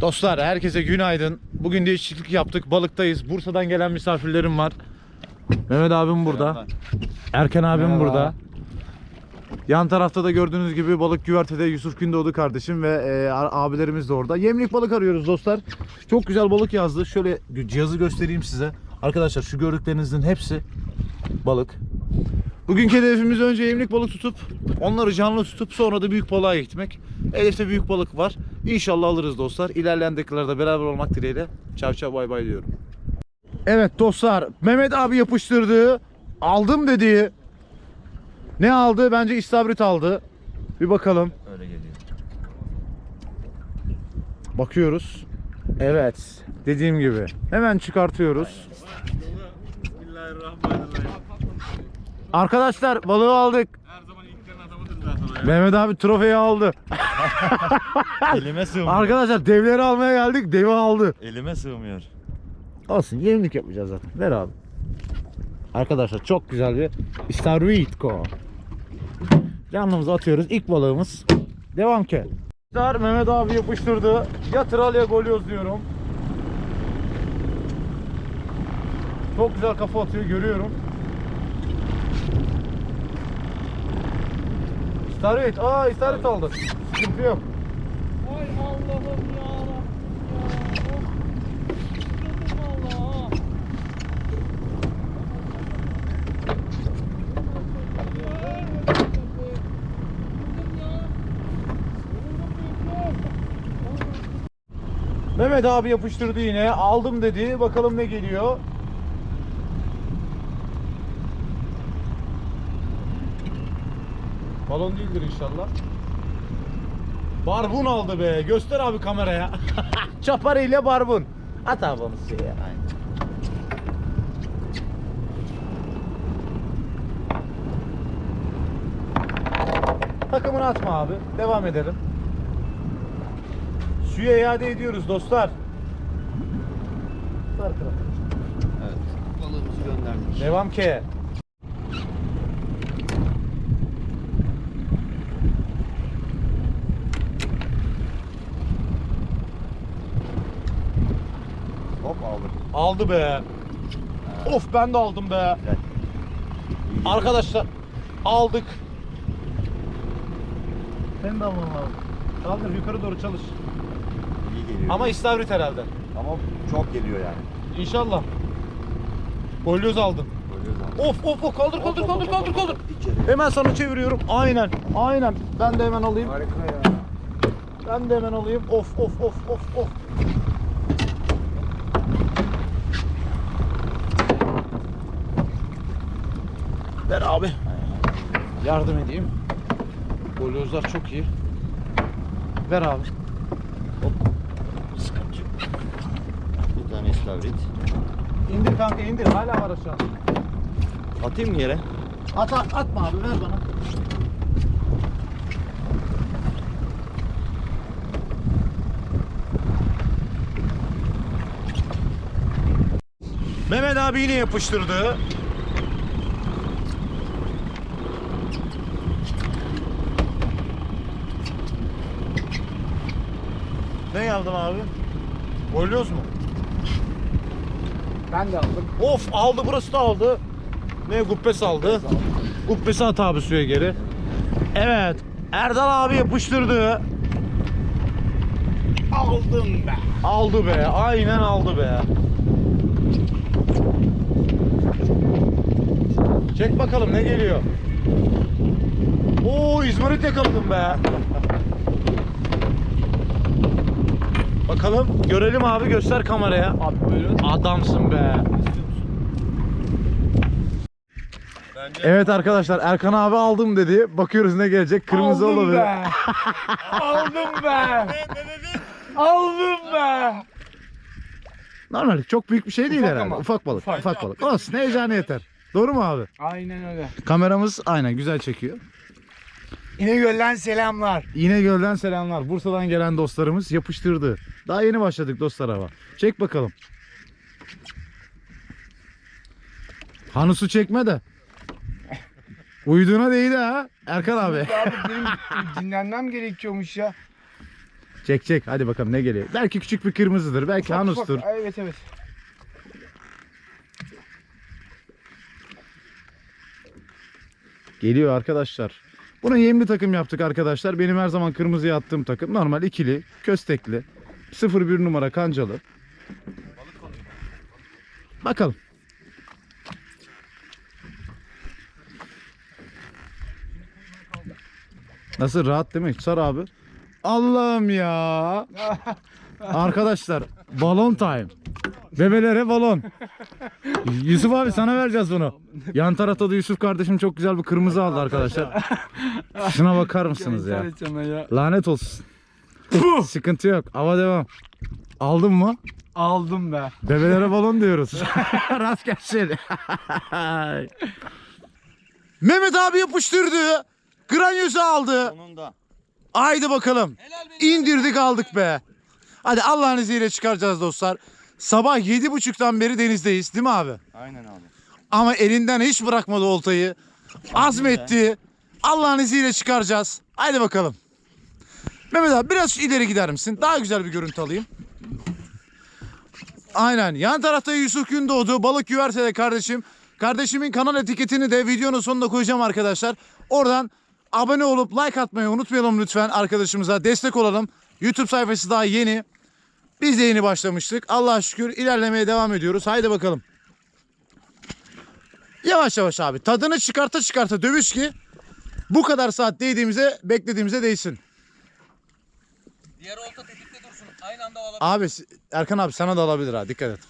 Dostlar herkese günaydın. Bugün değişiklik yaptık. Balıktayız. Bursa'dan gelen misafirlerim var. Mehmet abim burada. Erken abim Merhaba. burada. Yan tarafta da gördüğünüz gibi balık güvertede Yusuf Gündoğdu kardeşim ve e, abilerimiz de orada. Yemlik balık arıyoruz dostlar. Çok güzel balık yazdı. Şöyle cihazı göstereyim size. Arkadaşlar şu gördüklerinizin hepsi balık. Bugünkü hedefimiz önce yemlik balık tutup onları canlı tutup sonra da büyük balığa gitmek. Hedefte büyük balık var. İnşallah alırız dostlar. İlerleyen dakikalarda beraber olmak dileğiyle. Çav çav bay bay diyorum. Evet dostlar Mehmet abi yapıştırdığı aldım dediği ne aldı? Bence istavrit aldı. Bir bakalım. Öyle geliyor. Bakıyoruz. Evet. Dediğim gibi. Hemen çıkartıyoruz. Arkadaşlar balığı aldık. Her zaman ilklerin adamıdır zaten o ya. Mehmet abi trofeyi aldı. Elime sığmıyor. Arkadaşlar devleri almaya geldik. Devi aldı. Elime sığmıyor. Olsun yemlik yapacağız zaten. Ver abi. Arkadaşlar çok güzel bir istavritko. Canlımızı atıyoruz. İlk balığımız. Devam ki. Arkadaşlar Mehmet abi yapıştırdı. Ya tral ya golyoz diyorum. Çok güzel kafa atıyor görüyorum. İstavrit. Aa istavrit aldı. Sıkıntı yok. Ay Allah'ım ya. Mehmet abi yapıştırdı yine. Aldım dedi. Bakalım ne geliyor. Balon değildir inşallah. Barbun aldı be. Göster abi kameraya. Çapar ile barbun. At abi onu suya. Aynen. Takımını atma abi. Devam edelim. Suya iade ediyoruz dostlar. Evet. Balığımızı gönderdik. Devam ki. Aldı be. Of ben de aldım be. Güzel. Arkadaşlar aldık. Sen de alman lazım. Kaldır yukarı doğru çalış. İyi geliyor. Ama istavrit herhalde. Ama çok geliyor yani. İnşallah. Böyle zaten. Of of of kaldır kaldır kaldır kaldır kaldır. İçeri. Hemen sana çeviriyorum. Aynen. Aynen. Ben de hemen alayım. Harika ya. Ben de hemen alayım. Of of of of of. Ver abi. Yardım edeyim. Golyozlar çok iyi. Ver abi. Hop. Sıkıntı yok. Bir tane istavrit. İndir kanka indir. Hala var aşağıda. Atayım mı yere? At, at atma abi ver bana. Mehmet abi yine yapıştırdı. Ne aldın abi? Golyoz mu? Ben de aldım. Of aldı burası da aldı. Ne gubbes aldı. Gubbesi at abi suya geri. Evet. Erdal abi yapıştırdı. Aldım be. Aldı be. Aynen aldı be. Çek bakalım ne geliyor. Oo İzmarit yakaladım be. Bakalım görelim abi göster kameraya. Abi buyurun. Adamsın be. Bence Evet arkadaşlar Erkan abi aldım dedi. Bakıyoruz ne gelecek. Kırmızı Aldım olabilir. be. Aldım be. Aldım be. Normal çok büyük bir şey değil Ufak herhalde. ama. Ufak balık. Ufak. Ufak balık. Olsun heyecanı yeter. Doğru mu abi? Aynen öyle. Kameramız aynen güzel çekiyor. İnegöl'den selamlar. İnegöl'den selamlar. Bursa'dan gelen dostlarımız yapıştırdı. Daha yeni başladık dostlar hava. Çek bakalım. Hanusu çekme de. Uyuduğuna değdi ha. Erkan abi. Abi benim dinlenmem gerekiyormuş ya. Çek çek hadi bakalım ne geliyor. Belki küçük bir kırmızıdır. Belki hanustur. Bak, Evet evet. Geliyor arkadaşlar. Buna yemli takım yaptık arkadaşlar. Benim her zaman kırmızıya attığım takım. Normal ikili, köstekli. 0-1 numara kancalı. Bakalım. Nasıl rahat mi? Sar abi. Allah'ım ya. Arkadaşlar balon time. Bebelere balon. Yusuf abi sana vereceğiz bunu. Yan tarafta da Yusuf kardeşim çok güzel bir kırmızı aldı arkadaşlar. Şuna bakar mısınız ya? Lanet olsun. Sıkıntı yok. Hava devam. Aldın mı? Aldım be. Bebelere balon diyoruz. Rast gelsin. Mehmet abi yapıştırdı. Granyosu aldı. Sonunda. Haydi bakalım. İndirdik aldık be. Hadi Allah'ın izniyle çıkaracağız dostlar. Sabah yedi buçuktan beri denizdeyiz değil mi abi? Aynen abi. Ama elinden hiç bırakmadı oltayı. Azmetti. Allah'ın izniyle çıkaracağız. Haydi bakalım. Mehmet abi biraz ileri gider misin? Daha güzel bir görüntü alayım. Aynen. Yan tarafta Yusuf Gündoğdu. Balık güvertede kardeşim. Kardeşimin kanal etiketini de videonun sonunda koyacağım arkadaşlar. Oradan abone olup like atmayı unutmayalım lütfen arkadaşımıza. Destek olalım. YouTube sayfası daha yeni. Biz de yeni başlamıştık. Allah'a şükür ilerlemeye devam ediyoruz. Haydi bakalım. Yavaş yavaş abi. Tadını çıkarta çıkarta dövüş ki bu kadar saat değdiğimize beklediğimize değsin. Diğer olta tetikte dursun. Aynı anda alabilir. Abi Erkan abi sana da alabilir ha dikkat et.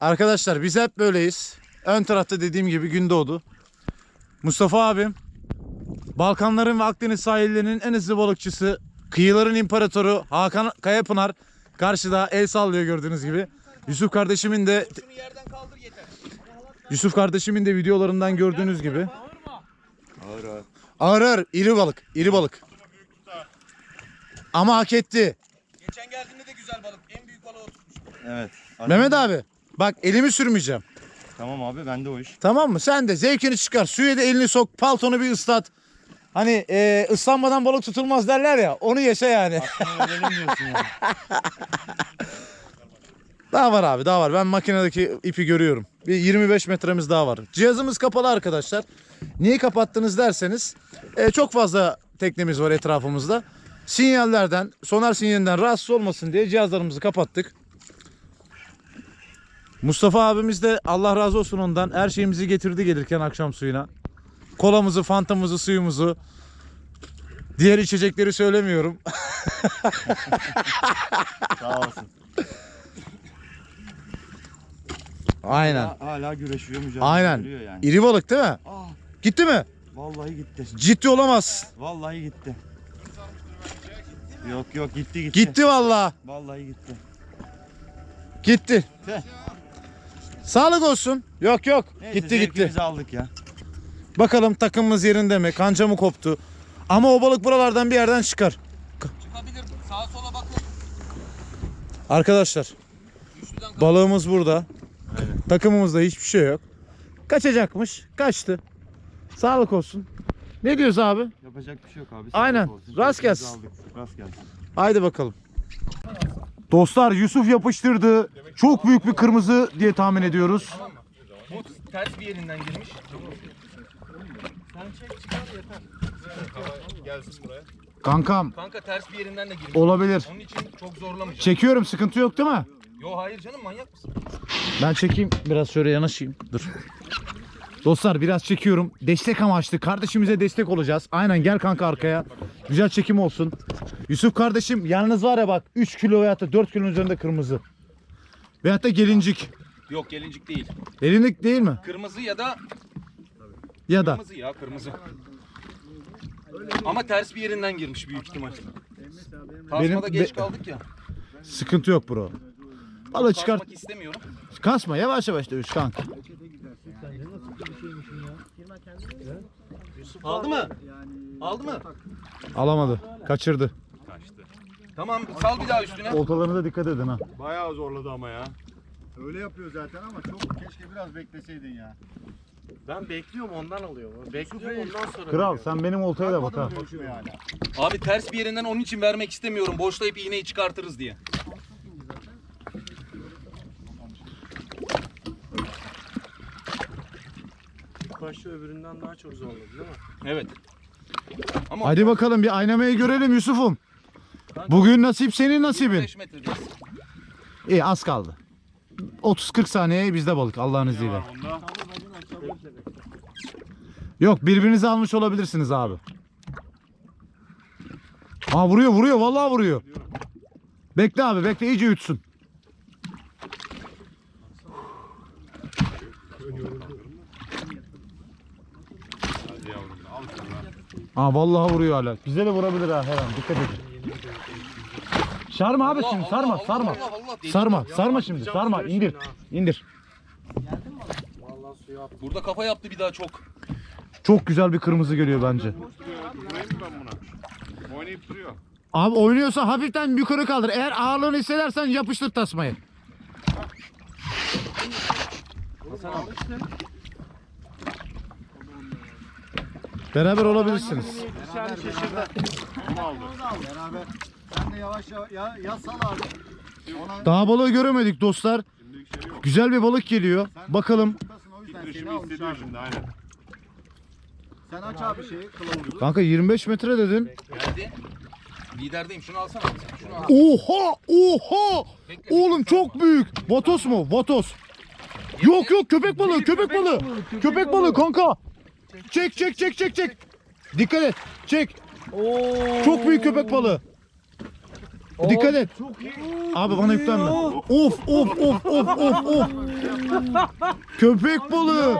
Arkadaşlar biz hep böyleyiz. Ön tarafta dediğim gibi gün doğdu. Mustafa abim Balkanların ve Akdeniz sahillerinin en hızlı balıkçısı. Kıyıların imparatoru Hakan Kayapınar karşıda el sallıyor gördüğünüz gibi. Yusuf kardeşimin de. Yusuf kardeşimin de videolarından gördüğünüz gibi. Ağır ağır. Ağır ağır iri balık, iri balık. Ama hak etti. Geçen geldiğinde de güzel balık. En büyük balığı tutmuş. Evet. Mehmet abi bak elimi sürmeyeceğim. Tamam abi bende o iş. Tamam mı? Sen de zevkini çıkar. Suya da elini sok. Paltonu bir ıslat. Hani e, ıslanmadan balık tutulmaz derler ya. Onu yaşa yani. Daha var abi daha var. Ben makinedeki ipi görüyorum. Bir 25 metremiz daha var. Cihazımız kapalı arkadaşlar. Niye kapattınız derseniz e, çok fazla teknemiz var etrafımızda. Sinyallerden, sonar sinyalinden rahatsız olmasın diye cihazlarımızı kapattık. Mustafa abimiz de Allah razı olsun ondan her şeyimizi getirdi gelirken akşam suyuna. Kolamızı, fantamızı, suyumuzu. Diğer içecekleri söylemiyorum. Sağ olsun. Aynen. Hala, hala güreşiyor mücadele Aynen. yani. İri balık değil mi? Aa, Gitti mi? vallahi gitti. Ciddi olamaz. Vallahi gitti. Yok yok gitti gitti. Gitti vallahi. Vallahi gitti. Gitti. Tüh. Sağlık olsun. Yok yok. Neyse, gitti gitti. zevkimizi aldık ya. Bakalım takımımız yerinde mi? Kanca mı koptu? Ama o balık buralardan bir yerden çıkar. Çıkabilir. Sağa sola bakın. Arkadaşlar balığımız burada. Takımımızda hiçbir şey yok. Kaçacakmış. Kaçtı. Sağlık olsun. Ne diyoruz abi? Yapacak bir şey yok abi. Aynen. sağlık olsun. Rast gelsin. Rast gelsin. Haydi bakalım. Dostlar Yusuf yapıştırdı. Çok büyük bir kırmızı diye tahmin ediyoruz. Bu ters bir yerinden girmiş. Sen çek çıkar yeter. Gelsin buraya. Kankam Kanka ters bir yerinden de girmiş. olabilir. Onun için çok zorlamayacağım. Çekiyorum sıkıntı yok değil mi? Yo hayır canım manyak mısın? Ben çekeyim. Biraz şöyle yanaşayım. Dur. Dostlar biraz çekiyorum. Destek amaçlı. Kardeşimize destek olacağız. Aynen gel kanka arkaya. Güzel çekim olsun. Yusuf kardeşim yalnız var ya bak 3 kilo veyahut da 4 kilonun üzerinde kırmızı. Veyahut da gelincik. Yok gelincik değil. Gelinlik değil mi? Kırmızı ya da Ya da. kırmızı ya kırmızı. Ama ters bir yerinden girmiş büyük ihtimal. Tasmada geç be- kaldık ya. Sıkıntı yok bro. Valla çıkart. Kasmak istemiyorum. Kasma yavaş yavaş dövüş kanka. Aldı mı? Aldı mı? Alamadı. Kaçırdı. Tamam sal bir daha üstüne. Oltalarına da dikkat edin ha. Bayağı zorladı ama ya. Öyle yapıyor zaten ama çok keşke biraz bekleseydin ya. Ben bekliyorum ondan alıyorum. Bekliyorum ondan sonra. Kral sen benim oltaya da bak ha. Abi ters bir yerinden onun için vermek istemiyorum. Boşlayıp iğneyi çıkartırız diye. Başta öbüründen daha çok zorladı değil mi? Evet. Ama Hadi bakalım bir aynamayı görelim Yusuf'um. Bugün nasip senin nasibin. 5 metredeyiz. İyi az kaldı. 30-40 saniye bizde balık Allah'ın izniyle. Yok birbirinizi almış olabilirsiniz abi. Aa vuruyor vuruyor vallahi vuruyor. Bekle abi bekle iyice yutsun. Aa vallahi vuruyor hala. Bize de vurabilir ha her an dikkat edin. Sarma abi Allah, şimdi sarma Allah, sarma. Allah, Allah. Deli. Sarma sarma şimdi sarma indir. indir. Vallahi suya attım. Burada kafa yaptı bir daha çok. Çok güzel bir kırmızı geliyor bence. Oynayıp duruyor. Abi oynuyorsa hafiften yukarı kaldır. Eğer ağırlığını hissedersen yapıştır tasmayı. Beraber olabilirsiniz. Yani şaşırdı. Beraber. Sen de yavaş yavaş ya, ya sal abi. Ona Daha balığı göremedik dostlar. Güzel bir balık geliyor. Bakalım. hissediyor şimdi aynen. Sen aç abi şeyi kılavuzu. Kanka 25 metre dedin. Geldi. Liderdeyim. Şunu alsana. Şunu al. Oha! Oha! Bekle, Oğlum çok büyük. Vatos mu? Vatos. Yok yok köpek balığı, köpek balığı. Köpek balığı kanka. Çek çek çek çek çek. Dikkat et. Çek. Çok büyük köpek balığı. Dikkat et. Abi bana yüklenme. Of of of of of of. Köpek balığı.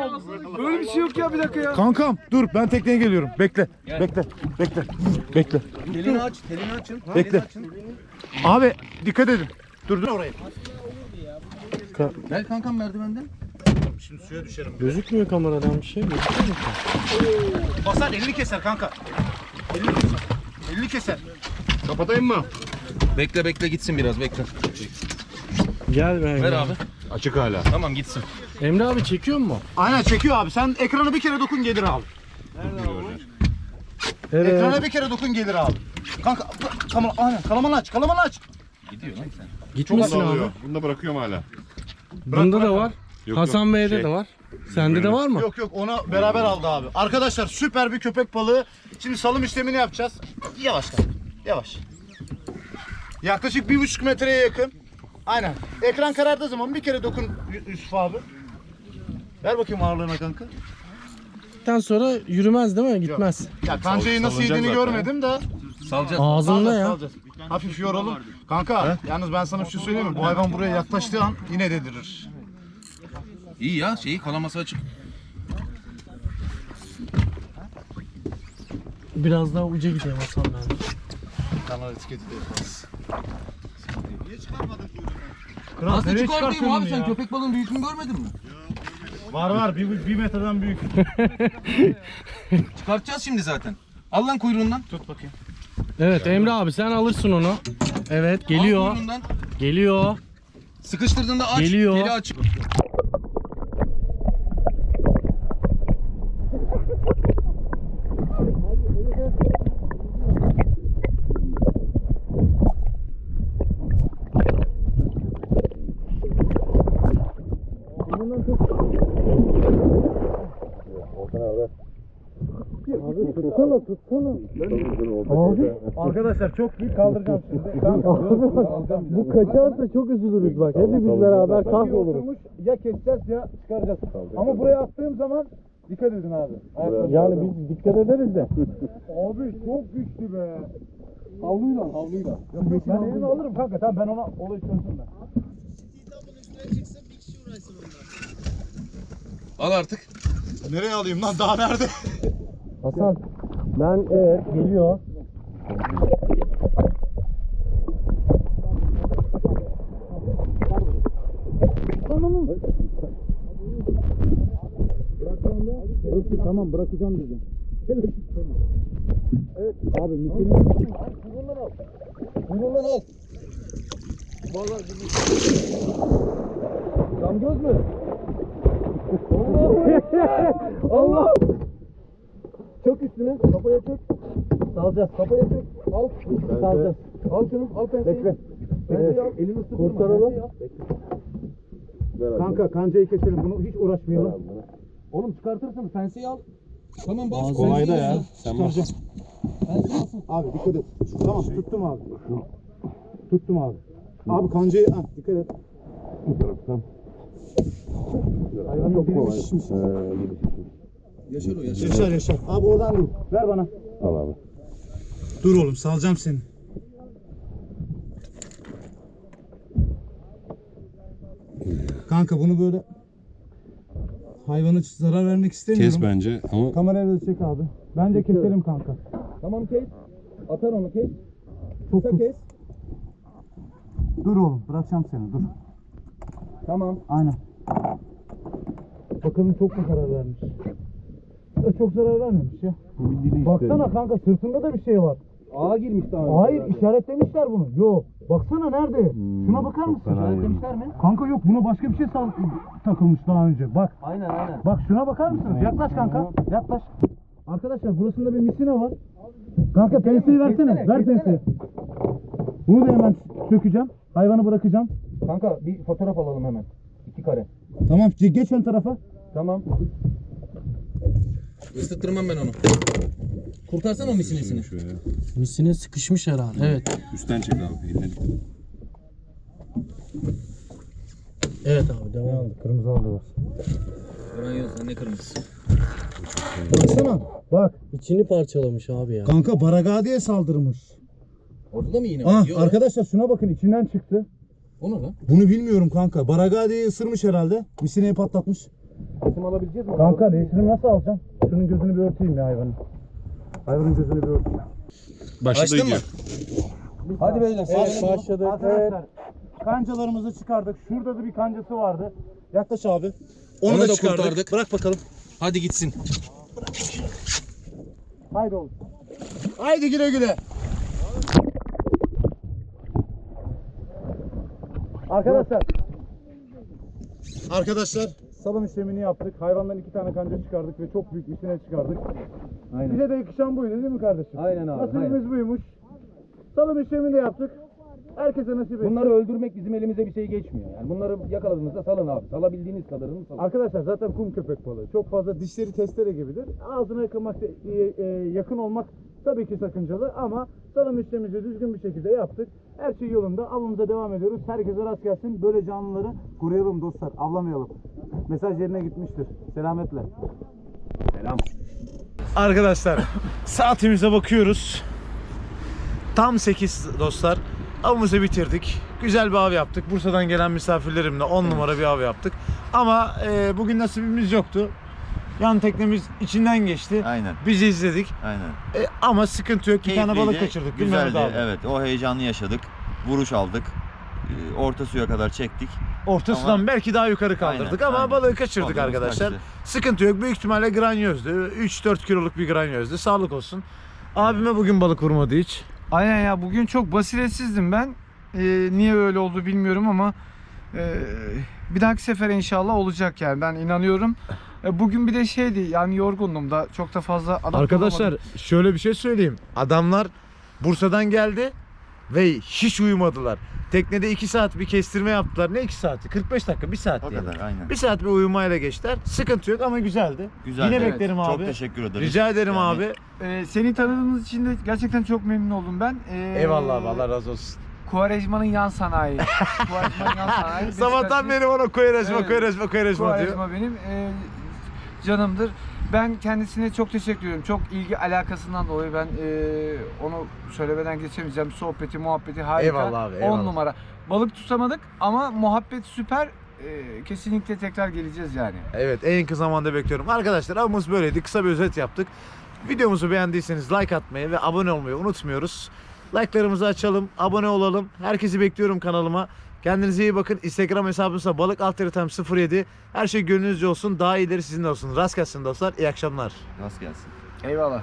Böyle bir şey yok ya bir dakika ya. Kankam dur ben tekneye geliyorum. Bekle. Gel. Bekle. Bekle. Bekle. Telini aç. Telini açın. Bekle. Abi dikkat edin. Dur dur orayı. Gel kankam merdivenden. Şimdi suya düşerim. Gözükmüyor kameradan bir şey mi? Basar elini keser kanka. Elini keser. Elini keser. Kapatayım mı? Bekle bekle gitsin biraz bekle. Gel be. Ver abi. Açık hala. Tamam gitsin. Emre abi çekiyor mu? Aynen çekiyor abi. Sen ekrana bir kere dokun gelir abi. Ekrana bir kere dokun gelir abi. Kanka kalaman, aynen kalamanı aç. Kalamanı aç. Gidiyor lan sen. Gitmesin abi. Alıyor. Bunu da bırakıyorum hala. Bunda da var. Yok, Hasan yok. Bey'de Şey, de var. Sende de var mı? Yok yok onu beraber aldı abi. Arkadaşlar süper bir köpek balığı. Şimdi salım işlemini yapacağız. Yavaş kanka. Yavaş. Yaklaşık bir buçuk metreye yakın. Aynen. Ekran karardığı zaman bir kere dokun Yu- Yusuf abi. Ver bakayım ağırlığına kanka. Gittikten sonra yürümez değil mi? Gitmez. Ya kancayı nasıl salınacak yediğini zaten görmedim de. Salacağız. Ağzında Salacağız, ya. salacağız. Hafif yoralım. Kanka yalnız ben sana bir şey söyleyeyim mi? Bu hayvan buraya yaklaştığı an yine dedirir. İyi ya şeyi kalaması açık. Biraz daha uca gideyim Hasan ben. Kanal etiketi de yaparız. Niye çıkarmadın kuyruğunu? Kral Nasıl nereye çıkartayım çıkartıyorsun abi sen ya? köpek balığın büyüklüğünü görmedin mi? Var var bir, bir metreden büyük. Çıkartacağız şimdi zaten. Al lan kuyruğundan. Tut bakayım. Evet Emre abi sen alırsın onu. Evet Al geliyor. kuyruğundan. Geliyor. Sıkıştırdığında aç. Geliyor. Geri aç. Arkadaşlar çok büyük kaldıracağım şimdi. Bu kaçarsa çok üzülürüz bak. Hepimiz beraber Oturmuş, ya keseceğiz ya çıkaracağız. Ama buraya attığım zaman dikkat edin abi. Yani biz dikkat ederiz de. Abi çok güçlü be. Havluyla havluyla. ben elimi alırım kanka tamam ben ona olayı çözdüm ben. Al artık. Nereye alayım lan daha nerede? Hasan ben evet geliyor. Tamam bırakacağım dedim. Evet abi mümkün Kuyruğundan al. Cam göz mü? Allah! Çok üstüne. Kafaya çek. Salacağız. Kafaya çek. Al. Salacağız. Al şunu. Al penseyi. Bekle. Penseyi al. Elini ısıtma. Kurtaralım. Kanka kancayı keselim. Bunu hiç uğraşmayalım. Oğlum çıkartırsın. Penseyi al. Tamam bas. Kolay da ya. Sen bas. Abi dikkat et. Tamam tuttum abi. Tuttum abi. Abi kancayı ha, dikkat et. Tamam. Hayvanın çok kolay. Yaşar o yaşar. Yaşar yaşar. Abi oradan değil. Ver bana. Al abi. Dur oğlum salacağım seni. Kanka bunu böyle hayvana zarar vermek istemiyorum. Kes bence ama Kamerayla da çek abi. Bence keselim kanka. Tamam kes. Atar onu kes. Çok kes. Dur oğlum bırakacağım seni dur. Tamam. Aynen. Bakalım çok mu zarar vermiş? Çok zarar vermemiş ya. Baksana kanka sırtında da bir şey var. Ağa girmiş daha önce. Hayır işaretlemişler bunu. Yo baksana nerede? Şuna bakar mısın? İşaretlemişler mi? Kanka yok buna başka bir şey sal- takılmış daha önce. Bak Aynen aynen. bak şuna bakar mısınız? Yaklaş kanka. Yaklaş. Arkadaşlar burasında bir misine var. Kanka penseyi versene. Ver penseyi. Bunu da hemen sökeceğim. Hayvanı bırakacağım. Kanka bir fotoğraf alalım hemen. İki kare. Tamam geç ön tarafa. Tamam. Isıttırmam ben onu. Kurtarsana o misinesini. şöyle. Misine sıkışmış herhalde. Evet. Üstten çek abi. Eline dikkat. Evet abi devam. Kırmızı aldı var. Hemen yazın ne kırmızısı. Baksana. Bak. İçini parçalamış abi ya. Kanka Baragadi'ye saldırmış. Orada da mı iğne var? Ah Yok. arkadaşlar şuna bakın içinden çıktı. O ne lan? Bunu bilmiyorum kanka. Baragadi'yi ısırmış herhalde. Misineyi patlatmış. Resim alabileceğiz mi? Kanka resmini nasıl alacağım? Şunun gözünü bir örteyim ya hayvanın. Hayvanın gözünü bir örteyim. Açtın mı? Hadi beyler. Evet, sağ olun. başladık. Arkadaşlar kancalarımızı çıkardık. Şurada da bir kancası vardı. Yaklaş abi. Onu, Onu da, da çıkardık. kurtardık. Bırak bakalım. Hadi gitsin. Haydi oğlum. Haydi güle güle. Arkadaşlar. Arkadaşlar salım işlemini yaptık. Hayvandan iki tane kanca çıkardık ve çok büyük bir sine çıkardık. Aynen. Bize de yakışan buydu değil mi kardeşim? Aynen abi, Nasibimiz buymuş. Salım işlemini de yaptık. Herkese nasip etsin. Bunları öldürmek bizim elimize bir şey geçmiyor. Yani bunları yakaladığınızda salın abi. Salabildiğiniz kadarını salın. Arkadaşlar zaten kum köpek balığı. Çok fazla dişleri testere gibidir. Ağzına yakınmak, e, e, yakın olmak tabii ki sakıncalı ama salım işlemimizi düzgün bir şekilde yaptık. Her şey yolunda. Avımıza devam ediyoruz. Herkese rast gelsin. Böyle canlıları koruyalım dostlar. Avlamayalım. Mesaj yerine gitmiştir. Selametle. Selam. Arkadaşlar saatimize bakıyoruz. Tam 8 dostlar. Avımızı bitirdik. Güzel bir av yaptık. Bursa'dan gelen misafirlerimle 10 numara bir av yaptık. Ama e, bugün nasibimiz yoktu. Yan teknemiz içinden geçti. Aynen. Bizi izledik. Aynen. E, ama sıkıntı yok. Bir tane balık kaçırdık. değil mi Mehmet Güzeldi. abi? Evet. O heyecanı yaşadık. Vuruş aldık. Ee, Orta suya kadar çektik. Ortasından Ama- belki daha yukarı kaldırdık Aynen, ama aynen. balığı kaçırdık Balığımız arkadaşlar. kaçtı. Sıkıntı yok. Büyük ihtimalle granyözdü. 3-4 kiloluk bir granyözdü. Sağlık olsun. Abime bugün balık vurmadı hiç. Aynen ya bugün çok basiretsizdim ben. Ee, niye öyle oldu bilmiyorum ama e, bir dahaki sefer inşallah olacak yani ben inanıyorum. E, bugün bir de şeydi yani yorgundum da çok da fazla adapte Arkadaşlar olamadım. şöyle bir şey söyleyeyim. Adamlar Bursa'dan geldi ve hiç uyumadılar. Teknede 2 saat bir kestirme yaptılar. Ne 2 saati? 45 dakika, 1 saat O yani. kadar aynen. Bir saat bir uyumayla geçtiler. Sıkıntı yok ama güzeldi. Güzel. Yine evet. beklerim abi. Çok teşekkür ederiz. Rica ederim Yani abi. Ee, seni tanıdığımız için de gerçekten çok memnun oldum ben. Ee, Eyvallah abi Allah razı olsun. Kuvarejma'nın yan sanayi. Kuvarejma'nın yan sanayi. Sabahtan Beşiktaş'ın- beri ona koyarajma Evet. koyarajma koyarajma diyor. Kuvarejma benim e, canımdır. Ben kendisine çok teşekkür ediyorum. Çok ilgi alakasından dolayı ben e, onu söylemeden geçemeyeceğim. Sohbeti, muhabbeti harika. Eyvallah abi, 10 eyvallah. numara. Balık tutamadık ama muhabbet süper. E, kesinlikle tekrar geleceğiz yani. Evet en kısa zamanda bekliyorum. Arkadaşlar avımız böyleydi. Kısa bir özet yaptık. Videomuzu beğendiyseniz like atmayı ve abone olmayı unutmuyoruz. Like'larımızı açalım, abone olalım. Herkesi bekliyorum kanalıma. Kendinize iyi bakın. Instagram hesabımsa balık alt 07. Her şey gönlünüzce olsun. Daha iyileri sizin olsun. Rast gelsin dostlar. İyi akşamlar. Rast gelsin. Eyvallah.